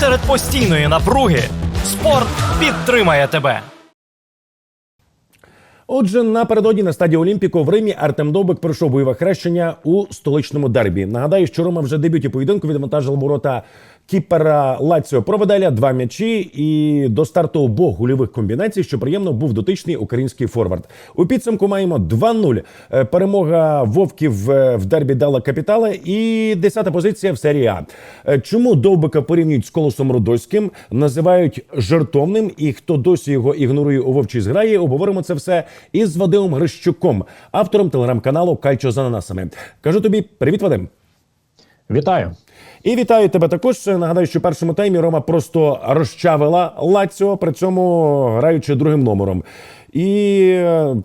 серед постійної напруги спорт підтримає тебе. Отже, напередодні на стадії Олімпіко в Римі Артем Добик пройшов бойове хрещення у столичному дербі. Нагадаю, що Рома вже дебюті поєдинку відвантажила ворота кіпера Лаціо Проведеля два м'ячі і до старту обох гольових комбінацій, що приємно був дотичний український форвард. У підсумку маємо 2-0. Е, Перемога вовків е, в дербі дала капітала і 10-та позиція в серії А. Е, Чому Довбика порівнюють з колосом Рудоським, називають жартовним, і хто досі його ігнорує у вовчій зграї, обговоримо це все із Вадимом Грищуком, автором телеграм-каналу Кальчо з ананасами. Кажу тобі, привіт, Вадим. Вітаю. І вітаю тебе також. Нагадаю, що в першому таймі Рома просто розчавила Лаціо, при цьому граючи другим номером. І е,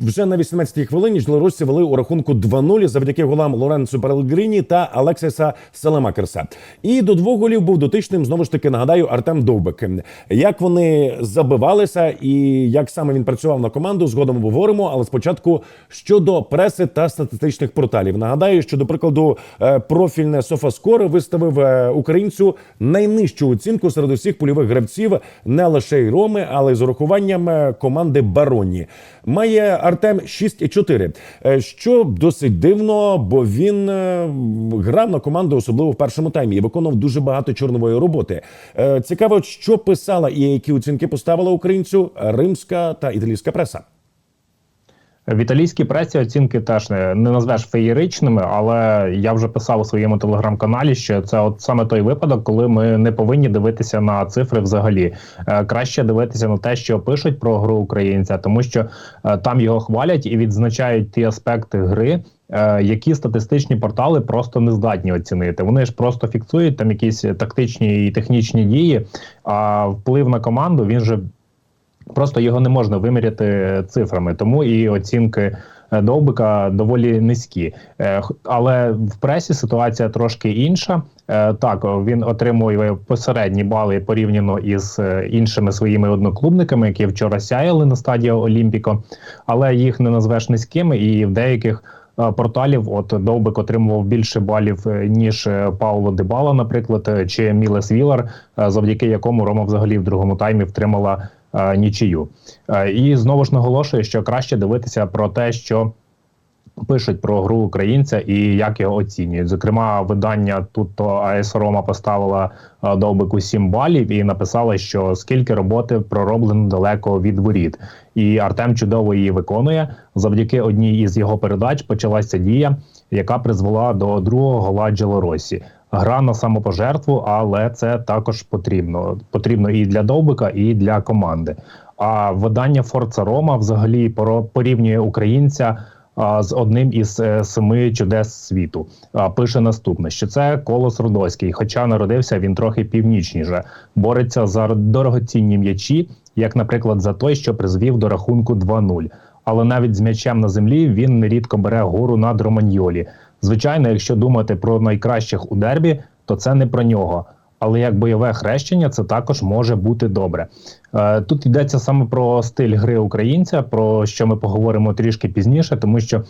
вже на 18-й хвилині жлоросці вели у рахунку 2-0 завдяки голам Лоренцо Пелегріні та Алексіса Селемакерса. І до двох голів був дотичним знову ж таки нагадаю Артем Довбик. Як вони забивалися і як саме він працював на команду, згодом обговоримо. Але спочатку щодо преси та статистичних порталів. Нагадаю, що до прикладу е, профільне Софаскор виставив е, українцю найнижчу оцінку серед усіх польових гравців не лише й Роми, але й з урахуванням команди Бароні. Має Артем 6,4, е, що досить дивно, бо він е, грав на команду, особливо в першому таймі, і виконував дуже багато чорнової роботи. Е, Цікаво, що писала і які оцінки поставила українцю римська та італійська преса. В італійській пресі оцінки теж не, не назвеш феєричними, але я вже писав у своєму телеграм-каналі, що це от саме той випадок, коли ми не повинні дивитися на цифри взагалі. Е, краще дивитися на те, що пишуть про гру українця, тому що е, там його хвалять і відзначають ті аспекти гри. е, Які статистичні портали просто не здатні оцінити. Вони ж просто фіксують там якісь тактичні і технічні дії. А вплив на команду він же Просто його не можна виміряти цифрами, тому і оцінки е, довбика доволі низькі. Е, Але в пресі ситуація трошки інша. Е, Так, він отримує посередні бали порівняно із іншими своїми одноклубниками, які вчора сяяли на стадії Олімпіко, але їх не назвеш низькими, і в деяких порталів от Довбик отримував більше балів ніж Пауло Дебала, наприклад, чи Мілес Вілар, завдяки якому Рома взагалі в другому таймі втримала нічию. Е, І знову ж наголошую, що краще дивитися про те, що пишуть про гру українця і як його оцінюють. Зокрема, видання тут то АЕС Рома поставила е, довбику 7 балів і написала, що скільки роботи пророблено далеко від воріт. І Артем чудово її виконує. Завдяки одній із його передач почалася дія, яка призвела до другого гола Джелоросі. Гра на самопожертву, але це також потрібно. Потрібно і для довбика, і для команди. А видання Форца Рома взагалі порівнює українця з одним із е, семи чудес світу. Пише наступне, що це колос Рудоський, хоча народився він трохи північніше, бореться за дорогоцінні м'ячі, як, наприклад, за той, що призвів до рахунку 2-0. Але навіть з м'ячем на землі він нерідко бере гору над Романьолі. Звичайно, якщо думати про найкращих у дербі, то це не про нього. Але як бойове хрещення, це також може бути добре. Е, Тут йдеться саме про стиль гри українця, про що ми поговоримо трішки пізніше, тому що е,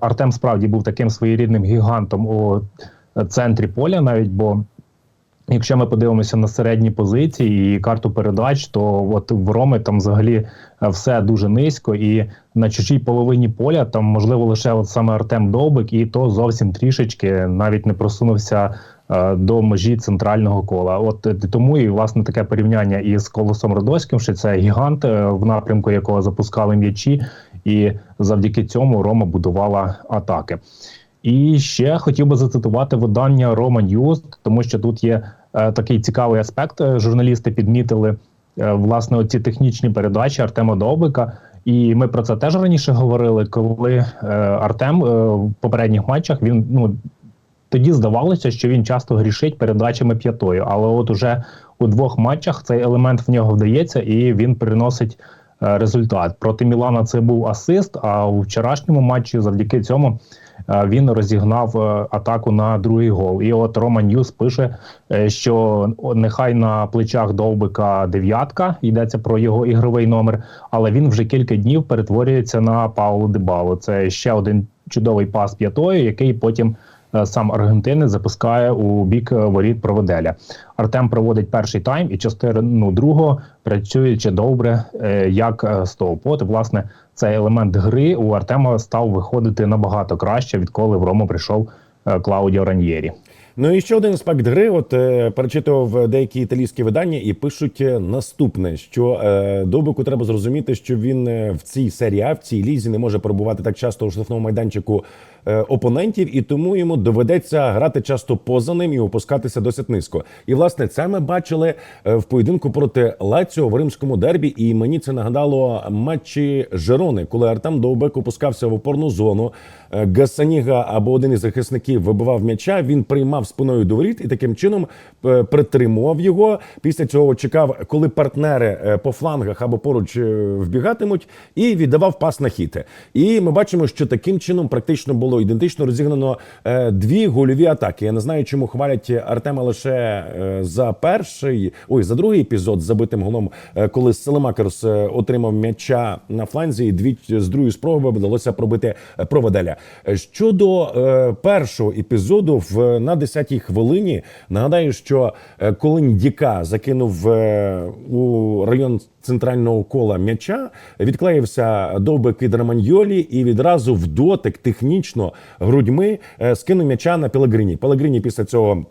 Артем справді був таким своєрідним гігантом у центрі поля, навіть бо. Якщо ми подивимося на середні позиції і карту передач, то от в Роми там взагалі е, все дуже низько, і на чужій половині поля там можливо лише от саме Артем Довбик, і то зовсім трішечки навіть не просунувся е, до межі центрального кола. От е, тому і власне таке порівняння із Колосом Родоським, що це гігант, е, в напрямку якого запускали м'ячі, і завдяки цьому Рома будувала атаки. І ще хотів би зацитувати видання Рома Ньюз, тому що тут є е, такий цікавий аспект. Е, Журналісти підмітили е, власне оці технічні передачі Артема Довбика. І ми про це теж раніше говорили, коли е, Артем е, в попередніх матчах він ну тоді здавалося, що він часто грішить передачами п'ятою. Але от уже у двох матчах цей елемент в нього вдається, і він приносить е, результат. Проти Мілана це був асист. А у вчорашньому матчі завдяки цьому він розігнав е, атаку на другий гол. І от Роман Ньюс пише, е, що нехай на плечах довбика дев'ятка йдеться про його ігровий номер, але він вже кілька днів перетворюється на Пауло Дебало. Це ще один чудовий пас п'ятою, який потім е, сам аргентинець запускає у бік е, воріт проведеля. Артем проводить перший тайм і частину другого працюючи добре е, як е, стовп. От, власне, цей елемент гри у Артема став виходити набагато краще, відколи в Рому прийшов е, Клаудіо Раньєрі. Ну і ще один аспект гри. От е, перечитував деякі італійські видання і пишуть е, наступне: що е, Довбику треба зрозуміти, що він в цій серії А, в цій лізі не може перебувати так часто у штрафному майданчику опонентів, і тому йому доведеться грати часто поза ним і опускатися досить низько. І власне це ми бачили е, в поєдинку проти Лаціо в римському дербі. І мені це нагадало матчі Жерони, коли Артем Довбек опускався в опорну зону. е, Гасаніга або один із захисників вибивав м'яча. Він приймав спиною до воріт і таким чином е, притримував його. Після цього чекав, коли партнери е, по флангах або поруч е, вбігатимуть, і віддавав пас на хіти. І ми бачимо, що таким чином практично було ідентично розігнано е, дві гольові атаки. Я не знаю, чому хвалять Артема лише е, за перший, ой, за другий епізод з забитим голом, е, коли Селемакерс отримав м'яча на фланзі, і дві з другої спроби вдалося пробити проведеля. Е, Щодо першого епізоду, в на 10-й хвилині нагадаю, що коли Діка закинув у район центрального кола м'яча, відклеївся довбик від Романьолі і відразу в дотик технічно грудьми е, скинув м'яча на Пелагрині. Пелагрині після цього.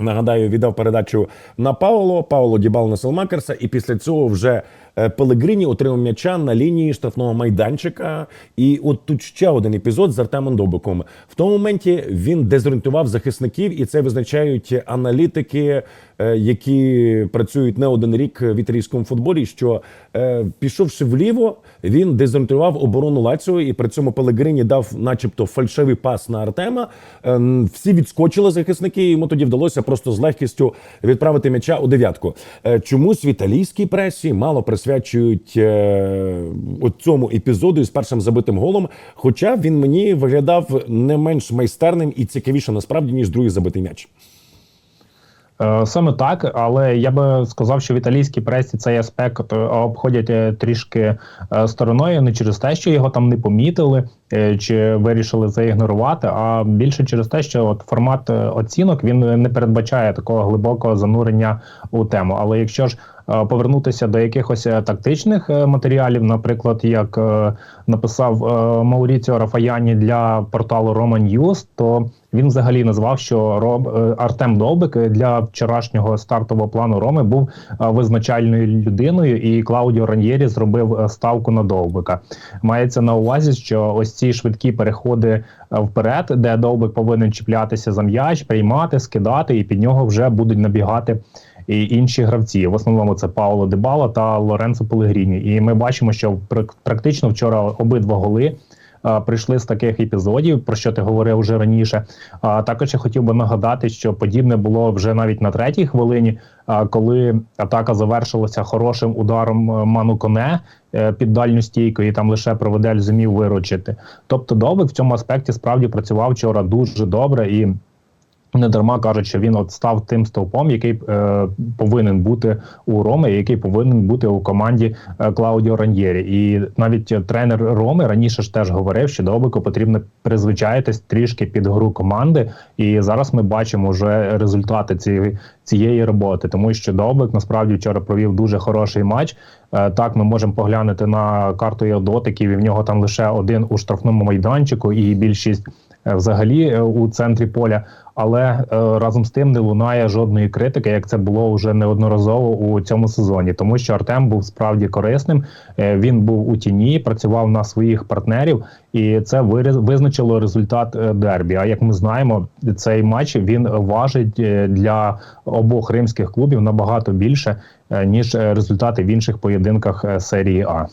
Нагадаю, віддав передачу на Пауло. Пауло дібал на Селмакерса, і після цього вже е, Пелегрині отримав м'яча на лінії штрафного майданчика. І от тут ще один епізод з Артемом Довбиком. В тому моменті він дезорієнтував захисників, і це визначають аналітики, е, які працюють не один рік в італійському футболі. Що е, пішовши вліво, він дезорієнтував оборону Лаціо, і при цьому Пелегрині дав, начебто, фальшивий пас на Артема. Е, Всі відскочили захисники. і Йому тоді вдалося просто з легкістю відправити м'яча у дев'ятку. Е, Чомусь в італійській пресі мало присвячують е, цьому епізоду із першим забитим голом. Хоча він мені виглядав не менш майстерним і цікавіше насправді ніж другий забитий м'яч. Е, Саме так, але я би сказав, що в італійській пресі цей аспект е, обходять е, трішки стороною, не через те, що його там не помітили чи вирішили заігнорувати, а більше через те, що от формат оцінок він не передбачає такого глибокого занурення у тему. Але якщо ж повернутися до якихось е, тактичних е, матеріалів, наприклад, як е, написав е, Мауріціо Рафаяні для порталу Roman News, то він взагалі назвав, що Роб е, Артем Довбик для вчорашнього стартового плану Роми був е, визначальною людиною, і Клаудіо Раньєрі зробив е, ставку на Довбика. Мається на увазі, що ось ці швидкі переходи е, вперед, де Довбик повинен чіплятися за м'яч, приймати, скидати, і під нього вже будуть набігати. І інші гравці, в основному це Пауло Дебала та Лоренцо Пелегріні. І ми бачимо, що прак- практично вчора обидва голи прийшли з таких епізодів, про що ти говорив вже раніше. А також я хотів би нагадати, що подібне було вже навіть на третій хвилині, коли атака завершилася хорошим ударом е, Ману Коне е, під дальню стійку, і там лише проведель зумів виручити. Тобто, Довбик в цьому аспекті справді працював вчора дуже добре і. Не дарма кажуть, що він от став тим стовпом, який е, повинен бути у Роми, який повинен бути у команді е, Клаудіо Раньєрі. І навіть е, тренер Роми раніше ж теж говорив, що Довбику потрібно призвичаїтись трішки під гру команди. І зараз ми бачимо вже результати цієї цієї роботи, тому що Довбик насправді вчора провів дуже хороший матч. Е, так, ми можемо поглянути на карту його дотиків, і в нього там лише один у штрафному майданчику, і більшість е, взагалі е, у центрі поля. Але е, разом з тим не лунає жодної критики, як це було вже неодноразово у цьому сезоні, тому що Артем був справді корисним. Е, він був у тіні, працював на своїх партнерів, і це визначило результат е, дербі. А як ми знаємо, цей матч він важить для обох римських клубів набагато більше ніж результати в інших поєдинках серії А.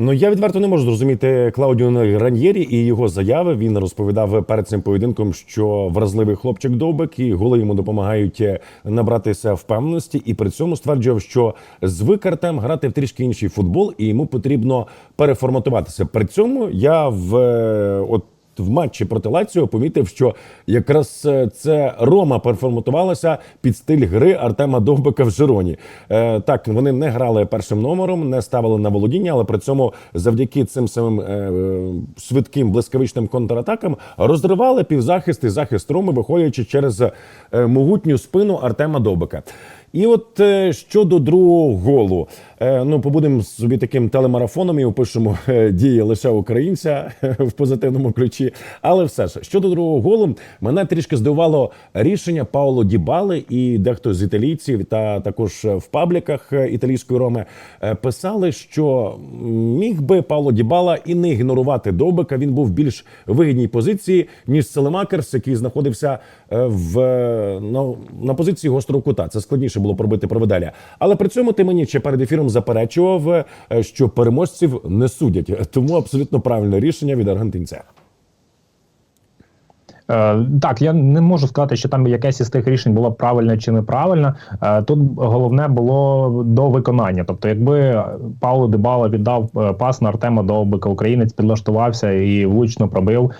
Ну я відверто не можу зрозуміти Клаудіо Раньєрі і його заяви. Він розповідав перед цим поєдинком, що вразливий хлопчик Довбик і голи йому допомагають е, набратися впевненості, і при цьому стверджував, що звик Артем грати в трішки інший футбол, і йому потрібно переформатуватися. При цьому я в е, от в матчі проти Лаціо помітив, що якраз е, це Рома перформатувалася під стиль гри Артема Довбика в Жироні. Е, так, вони не грали першим номером, не ставили на володіння, але при цьому завдяки цим самим е, е, швидким блискавичним контратакам розривали півзахист і захист Роми, виходячи через е, могутню спину Артема Довбика. І от щодо другого голу, ну побудемо собі таким телемарафоном і опишемо е, дії лише українця в позитивному ключі. Але все ж щодо другого голу, мене трішки здивувало рішення Пауло Дібали і дехто з італійців, та також в пабліках е, італійської роми е, писали, що міг би Пауло Дібала і не ігнорувати Довбика. Він був в більш вигідній позиції ніж Селемакерс, який знаходився е, в е, на, на позиції гострого кута. Це складніше було пробити проведеля. Але при цьому ти мені ще перед ефіром заперечував, е, що переможців не судять. Тому абсолютно правильне рішення від аргентинця. Е, Так, я не можу сказати, що там якесь із тих рішень було правильне чи неправильне. Е, Тут головне було до виконання. Тобто, якби Пауло Дебала віддав пас на Артема Довбика, українець підлаштувався і влучно пробив,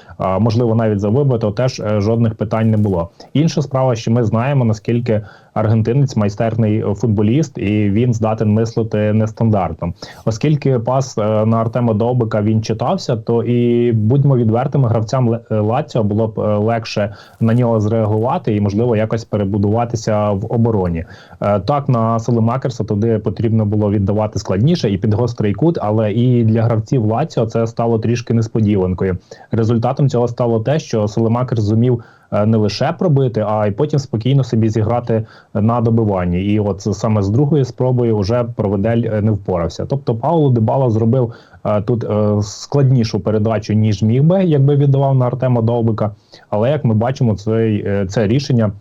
можливо, навіть забив, то теж жодних питань не було. Інша справа, що ми знаємо наскільки аргентинець майстерний футболіст, і він здатен мислити нестандартно. Оскільки пас е, на Артема Довбика він читався, то і будьмо відвертими, гравцям Лаціо було б е, легше на нього зреагувати і, можливо, якось перебудуватися в обороні. Е, Так, на Селемакерса туди потрібно було віддавати складніше і під гострий кут, але і для гравців Лаціо це стало трішки несподіванкою. Результатом цього стало те, що Селемакерс зумів не лише пробити, а й потім спокійно собі зіграти на добиванні. І от саме з другої спробою вже проведель е, не впорався. Тобто Пауло Дебала зробив е, тут е, складнішу передачу, ніж міг би, якби віддавав на Артема Довбика. Але як ми бачимо, це, е, це рішення.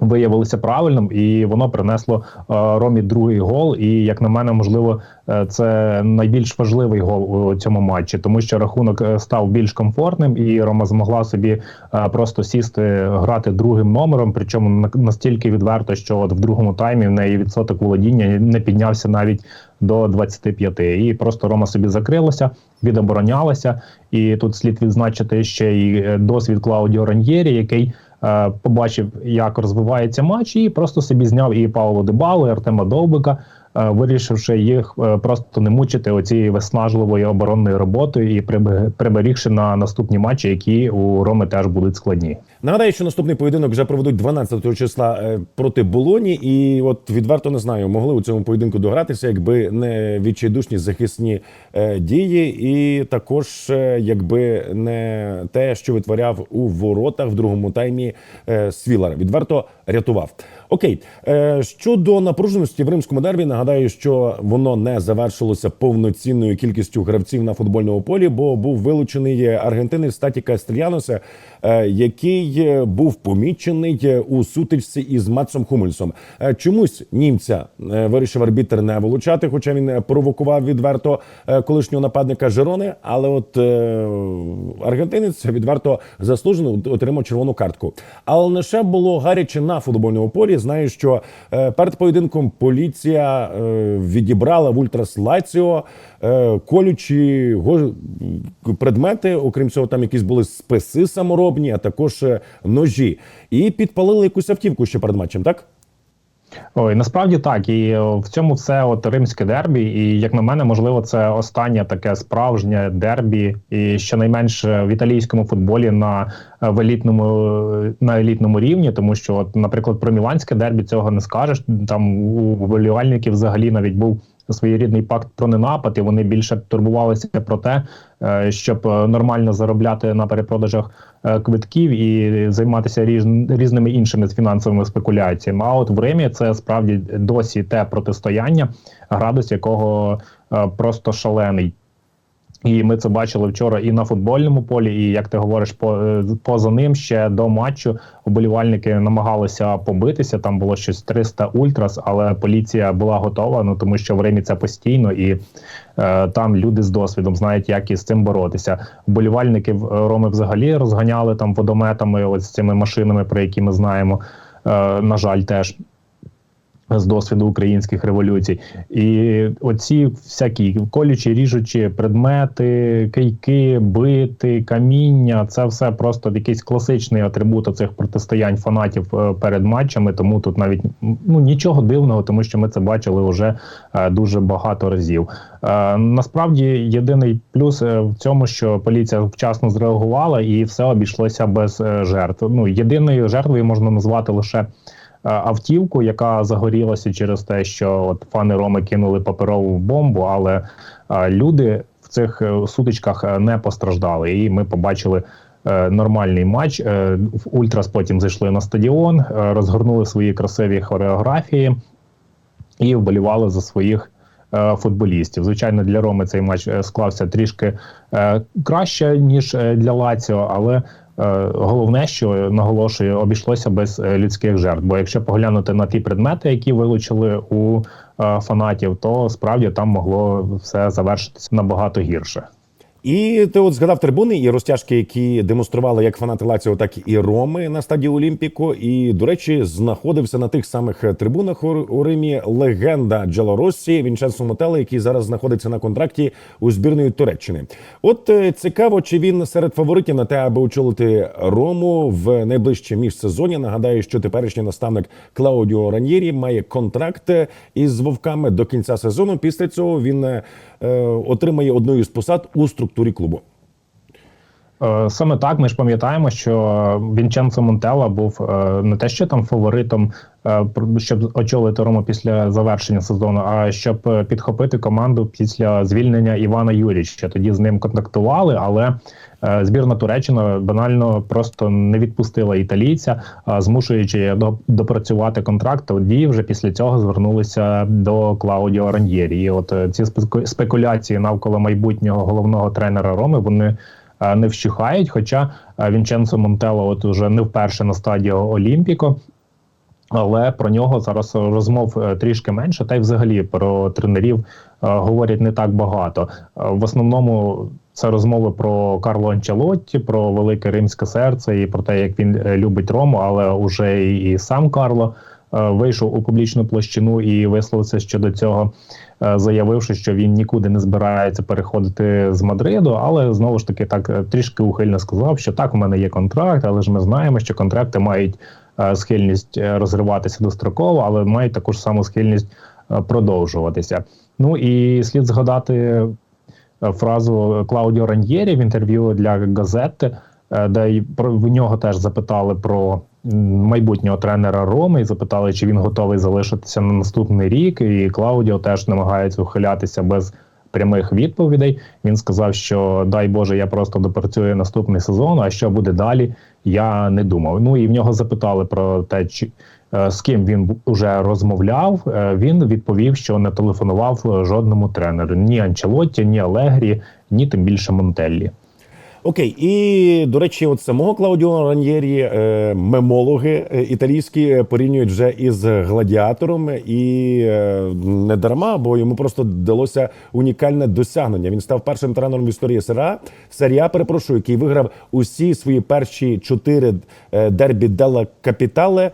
Виявилося правильним, і воно принесло е, Ромі другий гол. І як на мене, можливо, е, це найбільш важливий гол у цьому матчі, тому що рахунок е, став більш комфортним, і Рома змогла собі просто сісти грати другим номером. Причому настільки відверто, що от в другому таймі в неї відсоток володіння не піднявся навіть до 25. І просто Рома собі закрилася, відоборонялася. І тут слід відзначити ще й досвід Клаудіо Раньєрі, який побачив, як розвивається матч, і просто собі зняв і Павло Дебалу, і Артема Довбика, е, вирішивши їх е, просто не мучити оцією виснажливою оборонною роботою і приберігши на наступні матчі, які у Роми теж будуть складні. Нагадаю, що наступний поєдинок вже проведуть 12 числа е, проти Болоні, і от відверто не знаю, могли у цьому поєдинку догратися, якби не відчайдушні захисні е, дії, і також е, якби не те, що витворяв у воротах в другому таймі Свілар. Відверто рятував. Окей, щодо напруженості в римському дербі, нагадаю, що воно не завершилося повноцінною кількістю гравців на футбольному полі, бо був вилучений аргентинець Статіка Стріянуса, е, який е, був помічений е, у сутичці із Матсом Хумельсом. Е, Чомусь німця е, вирішив арбітр не вилучати, хоча він е, провокував відверто е, колишнього нападника Жерони. Але от е, аргентинець відверто заслужено отримав червону картку. Але ще було гаряче на футбольному полі. Знаю, що е, перед поєдинком поліція е, відібрала в Ультрас Лаціо е, колючі предмети. Окрім цього, там якісь були списи саморобні, а також е, ножі. І підпалили якусь автівку ще перед матчем, так? Ой, насправді так, і е, в цьому все от римське дербі. І як на мене, можливо, це останнє таке справжнє дербі, і щонайменше в італійському футболі на е, в елітному на елітному рівні, тому що, от, наприклад, про міланське дербі цього не скажеш. Там у вболівальників взагалі навіть був своєрідний пакт про ненапад, і вони більше турбувалися про те, е, щоб е, нормально заробляти на перепродажах е, квитків і займатися різ- різними іншими фінансовими спекуляціями. А от в Римі це справді досі те протистояння, градус якого просто шалений. І ми це бачили вчора і на футбольному полі, і як ти говориш, по, е, поза ним ще до матчу вболівальники намагалися побитися. Там було щось 300 ультрас, але поліція була готова. Ну тому що в Римі це постійно, і е, там люди з досвідом знають, як із цим боротися. Вболівальники в е, Роми взагалі розганяли там водометами, ось цими машинами, про які ми знаємо. Е, на жаль, теж. З досвіду українських революцій, і оці всякі колючі, ріжучі предмети, кийки, бити, каміння це все просто якийсь класичний атрибут цих протистоянь фанатів е, перед матчами. Тому тут навіть ну нічого дивного, тому що ми це бачили вже е, дуже багато разів. Е, Насправді єдиний плюс в цьому, що поліція вчасно зреагувала і все обійшлося без жертв. Ну єдиною жертвою можна назвати лише автівку, яка загорілася через те, що от фани Роми кинули паперову бомбу, але е, люди в цих е, сутичках е, не постраждали, і ми побачили. е, Нормальний матч. Е, в Ультрас потім зайшли на стадіон, е, розгорнули свої красиві хореографії і вболівали за своїх е, футболістів. Звичайно, для Роми цей матч е, склався трішки е, краще ніж е, для Лаціо, але е, головне, що наголошую, обійшлося без е, людських жертв. Бо якщо поглянути на ті предмети, які вилучили у е, фанатів, то справді там могло все завершитися набагато гірше. І ти от згадав трибуни і розтяжки, які демонстрували як фанати Лаціо, так і Роми на стадії Олімпіко. І, до речі, знаходився на тих самих трибунах у, Римі легенда Джалоросі Вінченцо Мотеле, який зараз знаходиться на контракті у збірної Туреччини. От е, цікаво, чи він серед фаворитів на те, аби очолити Рому в найближче міжсезоння. Нагадаю, що теперішній наставник Клаудіо Раньєрі має контракт із вовками до кінця сезону. Після цього він е, е, отримає одну із посад у структурі клубу. Е, Саме так ми ж пам'ятаємо, що Вінченцо Монтела був е, не те, що там фаворитом, е, щоб очолити Рому після завершення сезону, а щоб підхопити команду після звільнення Івана Юріча. Тоді з ним контактували, але збірна Туреччина банально просто не відпустила італійця, змушуючи до- допрацювати контракт. Тоді вже після цього звернулися до Клаудіо Раньєрі. І от ці спеку- спекуляції навколо майбутнього головного тренера Роми вони не вщухають. Хоча е, Вінченцо Монтело от уже не вперше на стадії Олімпіко. Але про нього зараз розмов е, трішки менше, та й взагалі про тренерів е, говорять не так багато. Е, В основному це розмови про Карло Анчелотті, про велике римське серце і про те, як він е, любить Рому, але уже і, сам Карло е, вийшов у публічну площину і висловився щодо цього, е, заявивши, що він нікуди не збирається переходити з Мадриду, але знову ж таки так е, трішки ухильно сказав, що так, у мене є контракт, але ж ми знаємо, що контракти мають е, схильність е, розриватися достроково, але мають таку ж саму схильність е, продовжуватися. Ну і слід згадати е, фразу Клаудіо Раньєрі в інтерв'ю для газети, е, де в нього теж запитали про майбутнього тренера Роми і запитали, чи він готовий залишитися на наступний рік. І Клаудіо теж намагається ухилятися без прямих відповідей. Він сказав, що дай Боже, я просто допрацюю наступний сезон. А що буде далі? Я не думав. Ну і в нього запитали про те, чи е, з ким він уже розмовляв. Е, Він відповів, що не телефонував жодному тренеру ні Анчелотті, ні Алегрі, ні тим більше Монтеллі. Окей, і до речі, от самого Клаудіо Раньєрі е, мемологи е, італійські е, порівнюють вже із гладіатором, і е, не дарма, бо йому просто вдалося унікальне досягнення. Він став першим тренером в історії СРА, серія, перепрошую, який виграв усі свої перші чотири е, дербі Делла Капітале,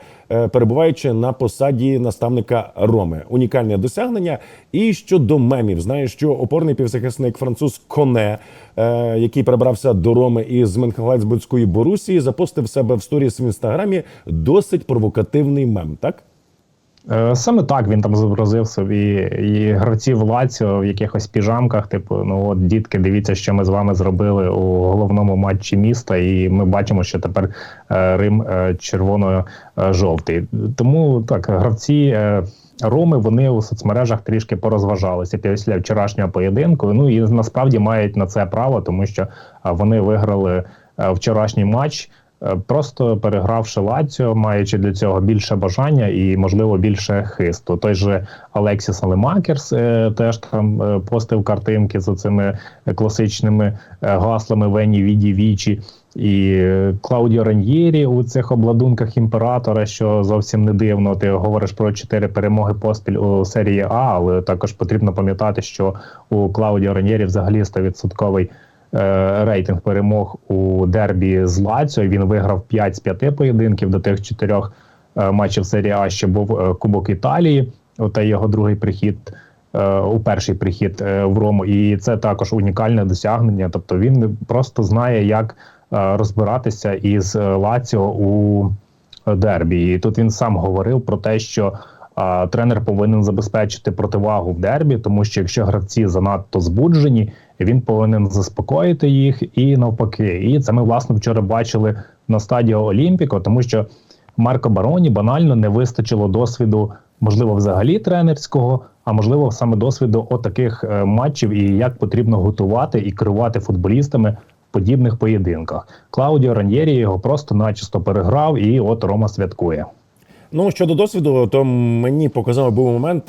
перебуваючи на посаді наставника Роми. Унікальне досягнення. І щодо мемів, знаєш, що опорний півзахисник француз Коне, е, який перебрався до Роми із Менхелайцбурзької Борусії, запостив себе в сторіс в інстаграмі досить провокативний мем. Так Е, Саме так він там зобразив собі і гравців Лаціо в якихось піжамках. Типу, ну от дітки, дивіться, що ми з вами зробили у головному матчі міста, і ми бачимо, що тепер е, Рим е, червоно-жовтий. Тому так, гравці. е, Роми вони у соцмережах трішки порозважалися після вчорашнього поєдинку. Ну і насправді мають на це право, тому що вони виграли е, вчорашній матч. Е, Просто перегравши Лаціо, маючи для цього більше бажання і, можливо, більше хисту. Той же Алексіс Алемакерс е, теж там е, постив картинки з цими класичними е, гаслами Вені Віді Вічі. І Клаудіо Раньєрі у цих обладунках імператора, що зовсім не дивно. Ти говориш про чотири перемоги поспіль у серії А, але також потрібно пам'ятати, що у Клаудіо Раньєрі взагалі 100% е, рейтинг перемог у дербі з Лаціо. Він виграв 5 з 5 поєдинків до тих чотирьох е, матчів серії А ще був е, Кубок Італії. Оте його другий прихід. е, У перший прихід е, в Рому, і це також унікальне досягнення. Тобто він просто знає, як е, розбиратися із е, Лаціо у дербі. І тут він сам говорив про те, що тренер повинен забезпечити противагу в дербі, тому що якщо гравці занадто збуджені, він повинен заспокоїти їх і навпаки. І це ми власне вчора бачили на стадіо Олімпіко, тому що Марко Бароні банально не вистачило досвіду, можливо, взагалі тренерського, а можливо, саме досвіду отаких е, матчів і як потрібно готувати і керувати футболістами подібних поєдинках. Клаудіо Раньєрі його просто начисто переграв, і от Рома святкує. Ну щодо досвіду, то мені показав був момент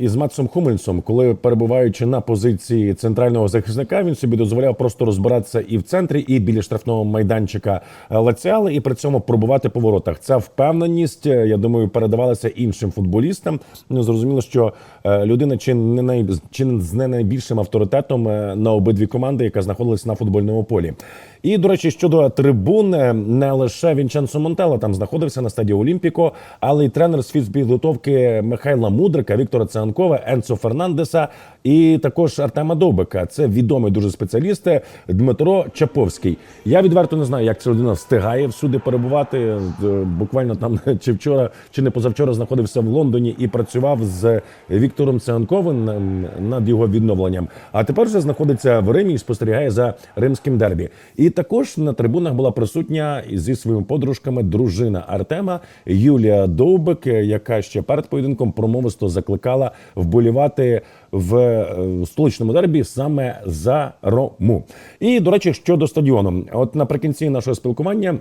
із Матсом Хумельсом, коли перебуваючи на позиції центрального захисника, він собі дозволяв просто розбиратися і в центрі, і біля штрафного майданчика Лаціали, і при цьому пробувати по воротах. Ця впевненість, е, я думаю, передавалася іншим футболістам. Ну зрозуміло, що е, людина чи не най чи з не найбільшим авторитетом е, на обидві команди, яка знаходилась на футбольному полі. І до речі, щодо трибун, е, не лише Вінченцо Монтело там знаходився на стадії Олімпіко, але й тренер з фізпідготовки Михайла Мудрика, Віктора Цианкова, Енцо Фернандеса і також Артема Довбика. Це відомий дуже спеціаліст е, Дмитро Чаповський. Я відверто не знаю, як ця людина встигає всюди перебувати. Е, Буквально там чи вчора, чи не позавчора знаходився в Лондоні і працював з Віктором Цианковим над його відновленням. А тепер вже знаходиться в Римі і спостерігає за римським дербі. І також на трибунах була присутня зі своїми подружками дружина Артема Юлія Довбик, яка ще перед поєдинком промовисто закликала вболівати в е, столичному дербі саме за Рому. І до речі, щодо стадіону, от наприкінці нашого спілкування.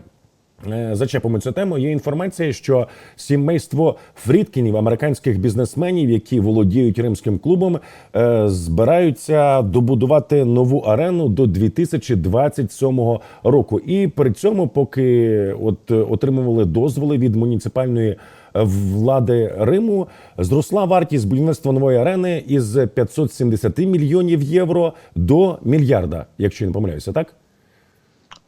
Е, Зачепимо цю тему. Є інформація, що сімейство Фрідкінів, американських бізнесменів, які володіють римським клубом, е, збираються добудувати нову арену до 2027 року. І при цьому, поки от е, отримували дозволи від муніципальної влади Риму, зросла вартість будівництва нової арени із 570 мільйонів євро до мільярда, якщо не помиляюся, так?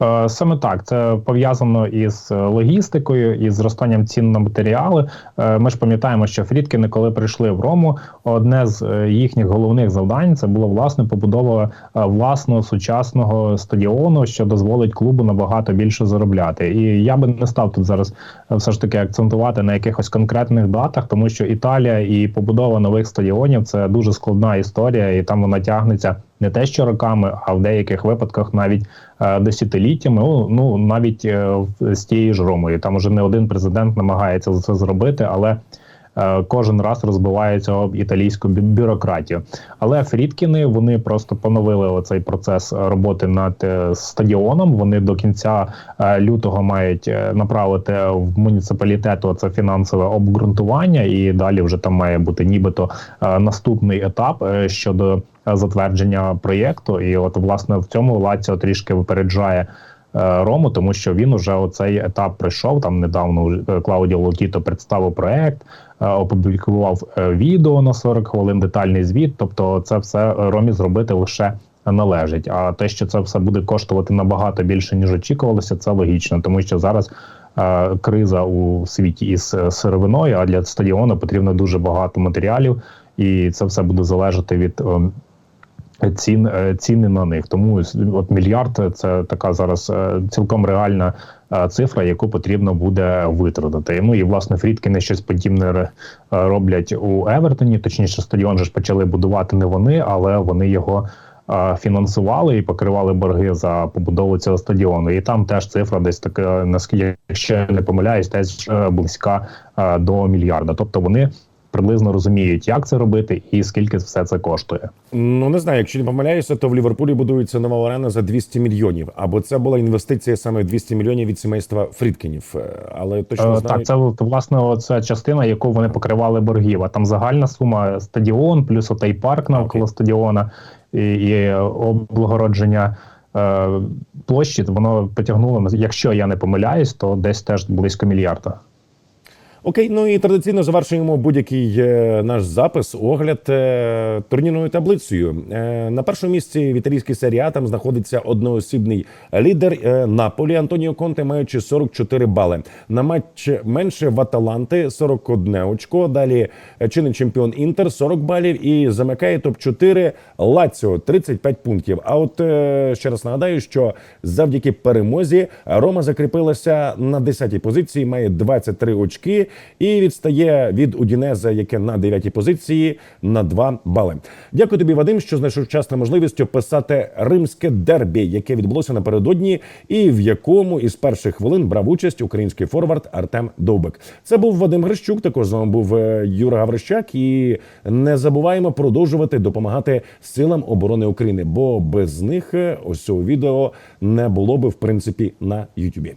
Е, Саме так, це пов'язано із е, логістикою і зростанням цін на матеріали. Е, Ми ж пам'ятаємо, що Фрідкіни, коли прийшли в Рому, одне з їхніх головних завдань це було власне побудова власного сучасного стадіону, що дозволить клубу набагато більше заробляти. І я би не став тут зараз все ж таки акцентувати на якихось конкретних датах, тому що Італія і побудова нових стадіонів це дуже складна історія, і там вона тягнеться не те, що роками, а в деяких випадках навіть е, десятиліттями. Ну, ну навіть е, з тією ж Ромою. Там уже не один президент намагається це зробити, але кожен раз розбивається об італійську бюрократію. Але Фрідкіни вони просто поновили оцей процес роботи над е, стадіоном. Вони до кінця е, лютого мають е, направити в муніципалітету це фінансове обґрунтування, і далі вже там має бути нібито е, наступний етап е, щодо е, затвердження проєкту. І от власне в цьому Лаціо трішки випереджає. е, Рому, тому що він уже оцей етап пройшов. Там недавно е, Клаудіо Локіто представив проект, е, опублікував е, відео на 40 хвилин, детальний звіт. Тобто, це все Ромі зробити лише належить. А те, що це все буде коштувати набагато більше ніж очікувалося, це логічно, тому що зараз. е, Криза у світі із е, сировиною, а для стадіону потрібно дуже багато матеріалів, і це все буде залежати від ем, цін е, ціни на них. Тому от мільярд це така зараз е, цілком реальна е, цифра, яку потрібно буде витратити. Ну і власне Фрідкіни щось подібне е, роблять у Евертоні. Точніше, стадіон же ж почали будувати не вони, але вони його. е, Фінансували і покривали борги за побудову цього стадіону, і там теж цифра десь така, наскільки якщо не помиляюсь, теж е, близька е, до мільярда. Тобто вони приблизно розуміють, як це робити і скільки все це коштує. Ну не знаю, якщо не помиляюся, то в Ліверпулі будується нова арена за 200 мільйонів. Або це була інвестиція саме 200 мільйонів від сімейства Фрідкінів. Е, Але точно Е, знаю. Так, це власне ця частина, яку вони покривали боргів. А там загальна сума стадіон, плюс отей парк навколо Окей. стадіона і, і облагородження е, площі. Воно потягнуло, якщо я не помиляюсь, то десь теж близько мільярда. Окей, ну і традиційно завершуємо будь-який е, наш запис, огляд е, турнірною таблицею. Е, на першому місці в італійській серії А там знаходиться одноосібний лідер Наполі Антоніо Конте, маючи 44 бали. На матч менше в Аталанти 41 очко. Далі чинний чемпіон Інтер 40 балів і замикає топ 4 Лаціо 35 пунктів. А от ще раз нагадаю, що завдяки перемозі Рома закріпилася на 10-й позиції, має 23 очки і відстає від Удінеза, яке на 9-й позиції на 2 бали. Дякую тобі, Вадим, що знайшов час та можливість описати римське дербі, яке відбулося напередодні, і в якому із перших хвилин брав участь український форвард Артем Довбик. Це був Вадим Грищук. Також з вами був е, Юра Гаврищак. І не забуваємо продовжувати допомагати силам оборони України, бо без них е, ось цього відео не було би в принципі на Ютубі.